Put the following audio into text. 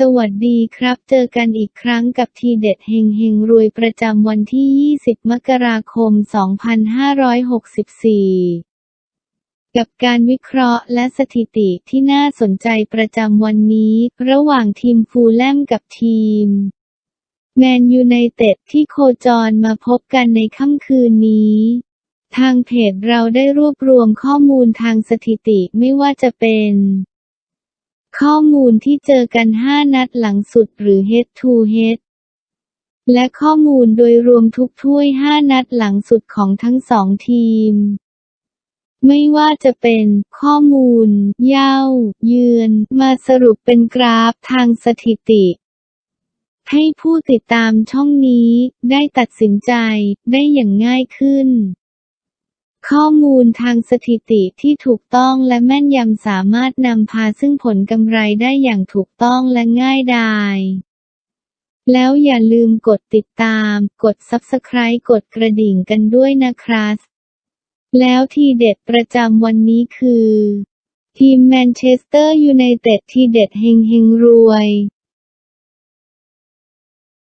สวัสดีครับ เจอกันอีกครั้งกับทีเด็ดเฮงเฮงรวยประจำวันที่ 20 มกราคม 2564 กับการวิเคราะห์และสถิติที่น่าสนใจประจำวันนี้ ระหว่างทีมฟูลแลมกับทีม แมนยูไนเต็ดที่โคจรมาพบกันในค่ำคืนนี้ทางเพจเราได้รวบรวมข้อมูลทางสถิติไม่ว่าจะเป็น ข้อมูลที่เจอกัน 5 นัดหลังสุดหรือ Head to Head และข้อมูลโดยรวมทุกถ้วย 5 นัดหลังสุดของทั้งสองทีม ไม่ว่าจะเป็น ข้อมูล เย้า เยือน มาสรุปเป็นกราฟทางสถิติ ให้ผู้ติดตามช่องนี้ได้ตัดสินใจได้อย่างง่ายขึ้น ข้อมูลทางสถิติที่ถูกต้องและแม่นยำสามารถนำพาซึ่งผลกำไรได้อย่างถูกต้องและง่ายดายแล้วอย่าลืมกดติดตาม กด Subscribe กดกระดิ่งกันด้วยนะครับ แล้วทีเด็ดประจำวันนี้คือ ทีมแมนเชสเตอร์ยูไนเต็ดทีเด็ดเฮงเฮงรวย